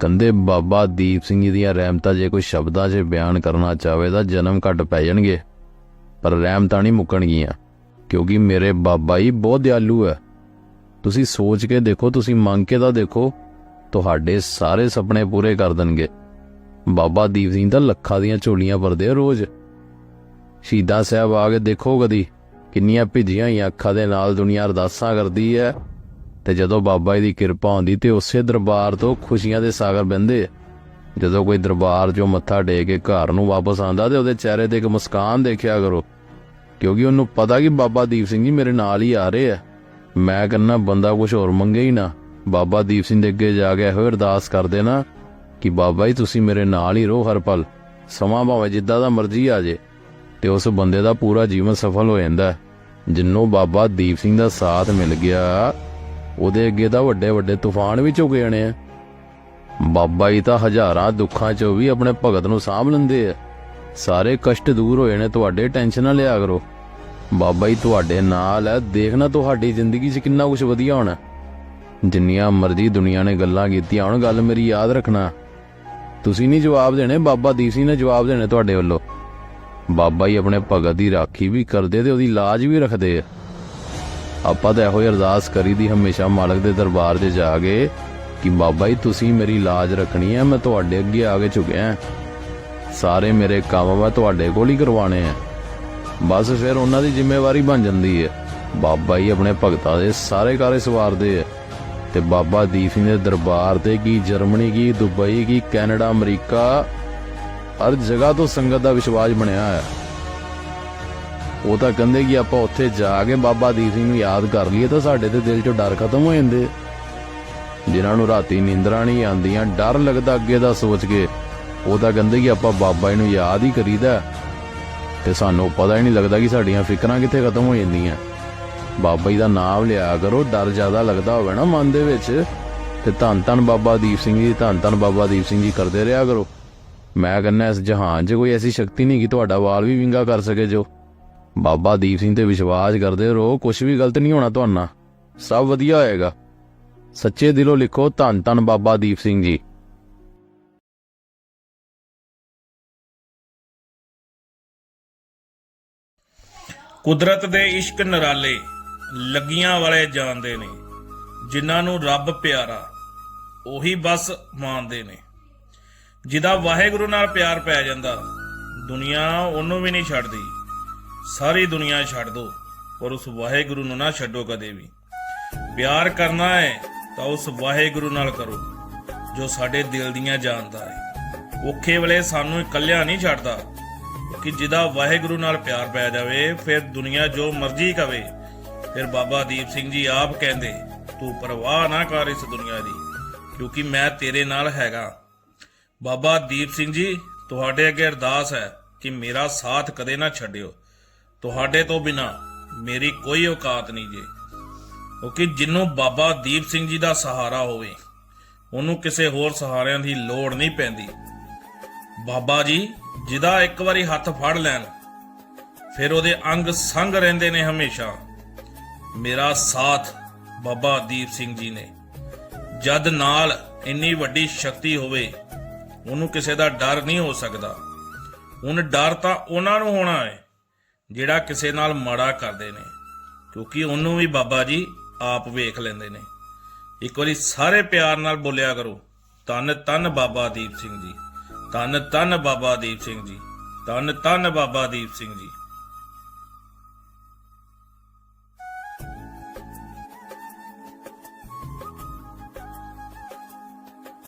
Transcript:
ਕੰਦੇ ਬਾਬਾ ਦੀਪ ਸਿੰਘ ਜੀ ਦੀਆਂ ਰਹਿਮਤਾਂ ਜੇ ਕੋਈ ਸ਼ਬਦਾਂ 'ਚ ਬਿਆਨ ਕਰਨਾ ਚਾਹਵੇ ਤਾਂ ਜਨਮ ਘੱਟ ਪੈ ਜਾਣਗੇ। ਪਰ ਰਹਿਮਤਾਂ ਨਹੀਂ ਮੁੱਕਣਗੀਆਂ, ਕਿਉਂਕਿ ਮੇਰੇ ਬਾਬਾ ਜੀ ਬਹੁਤ ਦਿਆਲੂ ਹੈ ਤੁਸੀਂ ਸੋਚ ਕੇ ਦੇਖੋ, ਤੁਸੀਂ ਮੰਗ ਕੇ ਤਾਂ ਦੇਖੋ, ਤੁਹਾਡੇ ਸਾਰੇ ਸੁਪਨੇ ਪੂਰੇ ਕਰ ਦੇਣਗੇ। ਬਾਬਾ ਦੀਪ ਸਿੰਘ ਤਾਂ ਲੱਖਾਂ ਦੀਆਂ ਝੋਲੀਆਂ ਭਰਦੇ ਆ ਰੋਜ਼। ਸ਼ਹੀਦਾਂ ਸਾਹਿਬ ਆ ਕੇ ਦੇਖੋ ਕਦੀ, ਕਿੰਨੀਆਂ ਭਿੱਜੀਆਂ ਹੋਈਆਂ ਅੱਖਾਂ ਦੇ ਨਾਲ ਦੁਨੀਆ ਅਰਦਾਸਾਂ ਕਰਦੀ ਹੈ ਤੇ ਜਦੋਂ ਬਾਬਾ ਜੀ ਦੀ ਕਿਰਪਾ ਹੁੰਦੀ ਤੇ ਉਸੇ ਦਰਬਾਰ ਤੋਂ ਖੁਸ਼ੀਆਂ ਦੇ ਸਾਗਰ ਬੰਦੇ ਜਦੋਂ ਕੋਈ ਦਰਬਾਰ 'ਚੋਂ ਮੱਥਾ ਟੇਕ ਕੇ ਘਰ ਨੂੰ ਵਾਪਸ ਆਂਦਾ ਤੇ ਉਹਦੇ ਚਿਹਰੇ ਤੇ ਇੱਕ ਮੁਸਕਾਨ ਦੇਖਿਆ ਕਰੋ। ਕਿਉਂਕਿ ਉਹਨੂੰ ਪਤਾ ਕਿ ਬਾਬਾ ਦੀਪ ਸਿੰਘ ਜੀ ਮੇਰੇ ਨਾਲ ਹੀ ਆ ਰਹੇ ਆ। ਮੈਂ ਕਹਿੰਨਾ ਬੰਦਾ ਕੁਝ ਹੋਰ ਮੰਗੇ ਹੀ ਨਾ। ਬਾਬਾ ਦੀਪ ਸਿੰਘ ਦੇ ਅੱਗੇ ਜਾ ਕੇ ਇਹੋ ਅਰਦਾਸ ਕਰਦੇ ਨਾ ਕਿ ਬਾਬਾ ਜੀ, ਤੁਸੀਂ ਮੇਰੇ ਨਾਲ ਹੀ ਰਹੋ ਹਰ ਪਲ। ਸਮਾਂ ਭਾਵੇਂ ਜਿੱਦਾਂ ਦਾ ਮਰਜ਼ੀ ਆ ਜੇ ਤੇ ਉਸ ਬੰਦੇ ਦਾ ਪੂਰਾ ਜੀਵਨ ਸਫਲ ਹੋ ਜਾਂਦਾ। ਹੈ। ਬਾਬਾ ਦੀਪ ਸਿੰਘ ਦਾ ਸਾਥ ਮਿਲ ਗਿਆ। ਉਹਦੇ ਅੱਗੇ ਤਾਂ ਵੱਡੇ ਵੱਡੇ ਤੂਫਾਨ ਵੀ ਝੁਕ ਜਾਣੇ ਆ। ਬਾਬਾ ਜੀ ਤਾਂ ਹਜ਼ਾਰਾਂ ਦੁੱਖਾਂ 'ਚੋਂ ਵੀ ਆਪਣੇ ਭਗਤ ਨੂੰ ਸਾਂਭ ਲੈਂਦੇ ਆ। ਸਾਰੇ ਕਸ਼ਟ ਦੂਰ ਹੋ ਜਾਣੇ, ਤੁਹਾਡੇ ਟੈਨਸ਼ਨ ਨਾ ਲਿਆ ਕਰੋ। ਬਾਬਾ ਜੀ, ਤੁਹਾਡੇ ਨਾਲ ਹੈ ਦੇਖਣਾ ਤੁਹਾਡੀ ਜ਼ਿੰਦਗੀ 'ਚ ਕਿੰਨਾ ਕੁਝ ਵਧੀਆ ਹੋਣਾ। ਜਿੰਨੀਆਂ ਮਰਜ਼ੀ ਦੁਨੀਆ ਨੇ ਗੱਲਾਂ ਕੀਤੀਆਂ, ਹੁਣ ਗੱਲ ਮੇਰੀ ਯਾਦ ਰੱਖਣਾ। ਤੁਸੀਂ ਨਹੀਂ ਜਵਾਬ ਦੇਣੇ, ਬਾਬਾ ਦੀਪ ਸਿੰਘ ਨੇ ਜਵਾਬ ਦੇਣੇ ਤੁਹਾਡੇ ਵੱਲੋਂ। ਬਾਬਾ ਜੀ ਆਪਣੇ ਭਗਤ ਦੀ ਰਾਖੀ ਵੀ ਕਰਦੇ ਤੇ ਉਹਦੀ ਲਾਜ ਵੀ ਰੱਖਦੇ ਆ। ਆਪਾਂ ਤਾਂ ਇਹੋ ਹੀ ਅਰਦਾਸ ਕਰੀਦੀ, ਹਮੇਸ਼ਾ ਮਾਲਕ ਦੇ ਦਰਬਾਰ 'ਚ ਜਾ ਕੇ ਕਿ ਬਾਬਾ ਜੀ, ਤੁਸੀਂ ਮੇਰੀ ਲਾਜ ਰੱਖਣੀ ਹੈ, ਮੈਂ ਤੁਹਾਡੇ ਅੱਗੇ ਆ ਕੇ ਝੁਕਿਆ ਸਾਰੇ ਮੇਰੇ ਕੰਮ ਮੈਂ ਤੁਹਾਡੇ ਕੋਲ ਹੀ ਕਰਵਾਣੇ ਆ। ਬਸ ਫਿਰ ਉਹਨਾਂ ਦੀ ਜ਼ਿੰਮੇਵਾਰੀ ਬਣ ਜਾਂਦੀ ਹੈ। ਬਾਬਾ ਜੀ ਆਪਣੇ ਭਗਤਾਂ ਦੇ ਸਾਰੇ ਕਾਰੇ ਸਵਾਰਦੇ ਆ। ਤੇ ਬਾਬਾ ਦੀਪ ਸਿੰਘ ਦੇ ਦਰਬਾਰ ਤੇ ਕੀ ਜਰਮਨੀ, ਕੀ ਦੁਬਈ, ਕੀ ਕੈਨੇਡਾ, ਅਮਰੀਕਾ, ਹਰ ਜਗ੍ਹਾ ਤੋਂ ਸੰਗਤ ਦਾ ਵਿਸ਼ਵਾਸ ਬਣਿਆ ਹੈ ਉਹ ਤਾਂ ਕਹਿੰਦੇ ਕਿ ਆਪਾਂ ਉੱਥੇ ਜਾ ਕੇ ਬਾਬਾ ਦੀਪ ਸਿੰਘ ਨੂੰ ਯਾਦ ਕਰ ਲਈਏ ਤਾਂ ਸਾਡੇ ਤੇ ਦਿਲ 'ਚੋਂ ਡਰ ਖਤਮ ਹੋ ਜਾਂਦੇ। ਜਿਨ੍ਹਾਂ ਨੂੰ ਰਾਤੀ ਨੀਂਦਰਾਂ ਨਹੀਂ ਆਉਂਦੀਆਂ, ਡਰ ਲੱਗਦਾ ਅੱਗੇ ਦਾ ਸੋਚ ਕੇ। ਉਹ ਤਾਂ ਕਹਿੰਦੇ ਕਿ ਆਪਾਂ ਬਾਬਾ ਜੀ ਨੂੰ ਯਾਦ ਹੀ ਕਰੀਦਾ। ਤੇ ਸਾਨੂੰ ਪਤਾ ਹੀ ਨਹੀਂ ਲੱਗਦਾ ਕਿ ਸਾਡੀਆਂ ਫਿਕਰਾਂ ਕਿੱਥੇ ਖਤਮ ਹੋ ਜਾਂਦੀਆਂ। ਬਾਬਾ ਜੀ ਦਾ ਨਾਮ ਲਿਆ ਕਰੋ, ਡਰ ਜ਼ਿਆਦਾ ਲੱਗਦਾ ਹੋਵੇ ਨਾ ਮਨ ਦੇ ਵਿੱਚ। ਤੇ ਧੰਨ ਧੰਨ ਬਾਬਾ ਦੀਪ ਸਿੰਘ ਜੀ, ਧੰਨ ਧੰਨ ਬਾਬਾ ਦੀਪ ਸਿੰਘ ਜੀ ਕਰਦੇ ਰਿਹਾ ਕਰੋ। ਮੈਂ ਕਹਿੰਦਾ ਇਸ ਜਹਾਨ 'ਚ ਕੋਈ ਐਸੀ ਸ਼ਕਤੀ ਨਹੀਂ ਕਿ ਤੁਹਾਡਾ ਵਾਲ ਵੀ ਵਿੰਗਾ ਕਰ ਸਕੇ ਜੋ। ਬਾਬਾ ਦੀਪ ਸਿੰਘ ਤੇ ਵਿਸ਼ਵਾਸ ਕਰਦੇ ਰਹੋ ਕੁਝ ਵੀ ਗਲਤ ਨਹੀਂ ਹੋਣਾ ਤੁਹਾਨੂੰ। ਸਭ ਵਧੀਆ ਹੋਏਗਾ। ਸੱਚੇ ਦਿਲੋਂ ਲਿਖੋ, ਧੰਨ ਧੰਨ ਬਾਬਾ ਦੀਪ ਸਿੰਘ ਜੀ। ਕੁਦਰਤ ਦੇ ਇਸ਼ਕ ਨਰਾਲੇ ਲੱਗੀਆਂ ਵਾਲੇ ਜਾਣਦੇ ਨੇ, ਜਿਨ੍ਹਾਂ ਨੂੰ ਰੱਬ ਪਿਆਰਾ, ਉਹੀ ਬਸ ਮੰਨਦੇ ਨੇ। ਜਿਹਦਾ ਵਾਹਿਗੁਰੂ ਨਾਲ ਪਿਆਰ ਪੈ ਜਾਂਦਾ, ਦੁਨੀਆ ਉਹਨੂੰ ਵੀ ਨਹੀਂ ਛੱਡਦੀ। ਸਾਰੀ ਦੁਨੀਆ ਛੱਡ ਦੋ, ਪਰ ਉਸ ਵਾਹਿਗੁਰੂ ਨੂੰ ਨਾ ਛੱਡੋ ਕਦੇ ਵੀ। ਪਿਆਰ ਕਰਨਾ ਹੈ, ਤਾਂ ਉਸ ਵਾਹਿਗੁਰੂ ਨਾਲ ਕਰੋ, ਜੋ ਸਾਡੇ ਦਿਲ ਦੀਆਂ ਜਾਣਦਾ ਹੈ। ਔਖੇ ਵੇਲੇ ਸਾਨੂੰ ਇਕੱਲਿਆਂ ਨਹੀਂ ਛੱਡਦਾ, ਕਿ ਜਿਹਦਾ ਵਾਹਿਗੁਰੂ ਨਾਲ ਪਿਆਰ ਪੈ ਜਾਵੇ, ਫਿਰ ਦੁਨੀਆ ਜੋ ਮਰਜ਼ੀ ਕਵੇ। ਫਿਰ ਬਾਬਾ ਦੀਪ ਸਿੰਘ ਜੀ ਆਪ ਕਹਿੰਦੇ, ਤੂੰ ਪਰਵਾਹ ਨਾ ਕਰ ਇਸ ਦੁਨੀਆ ਦੀ, ਕਿਉਂਕਿ ਮੈਂ ਤੇਰੇ ਨਾਲ ਹੈਗਾ। ਬਾਬਾ ਦੀਪ ਸਿੰਘ ਜੀ, ਤੁਹਾਡੇ ਅੱਗੇ ਅਰਦਾਸ ਹੈ ਕਿ ਮੇਰਾ ਸਾਥ ਕਦੇ ਨਾ ਛੱਡਿਓ। ਤੁਹਾਡੇ ਤੋਂ ਬਿਨਾ ਮੇਰੀ ਕੋਈ ਔਕਾਤ ਨਹੀਂ ਜੇ। ਕਿਉਂਕਿ ਜਿੰਨੂੰ ਬਾਬਾ ਦੀਪ ਸਿੰਘ ਜੀ ਦਾ ਸਹਾਰਾ ਹੋਵੇ, ਉਹਨੂੰ ਕਿਸੇ ਹੋਰ ਸਹਾਰਿਆਂ ਦੀ ਲੋੜ ਨਹੀਂ ਪੈਂਦੀ। ਬਾਬਾ ਜੀ, ਜਿਹਦਾ ਇੱਕ ਵਾਰੀ ਹੱਥ ਫੜ ਲੈਣ, ਫਿਰ ਉਹਦੇ ਅੰਗ ਸੰਗ ਰਹਿੰਦੇ ਨੇ ਹਮੇਸ਼ਾ। ਮੇਰਾ ਸਾਥ ਬਾਬਾ ਦੀਪ ਸਿੰਘ ਜੀ ਨੇ। ਜਦ ਨਾਲ ਇੰਨੀ ਵੱਡੀ ਸ਼ਕਤੀ ਹੋਵੇ, ਉਹਨੂੰ ਕਿਸੇ ਦਾ ਡਰ ਨਹੀਂ ਹੋ ਸਕਦਾ। ਹੁਣ ਡਰ ਤਾਂ ਉਹਨਾਂ ਨੂੰ ਹੋਣਾ ਹੈ। ਜਿਹੜਾ ਕਿਸੇ ਨਾਲ ਮਾੜਾ ਕਰਦੇ ਨੇ, ਕਿਉਂਕਿ ਉਹਨੂੰ ਵੀ ਬਾਬਾ ਜੀ ਆਪ ਵੇਖ ਲੈਂਦੇ ਨੇ। ਇੱਕ ਵਾਰੀ ਸਾਰੇ ਪਿਆਰ ਨਾਲ ਬੋਲਿਆ ਕਰੋ ਤਨ ਤਨ ਬਾਬਾ ਦੀਪ ਸਿੰਘ ਜੀ ਤਨ ਤਨ ਬਾਬਾ ਦੀਪ ਸਿੰਘ ਜੀ ਤਨ ਤਨ ਬਾਬਾ ਦੀਪ ਸਿੰਘ ਜੀ।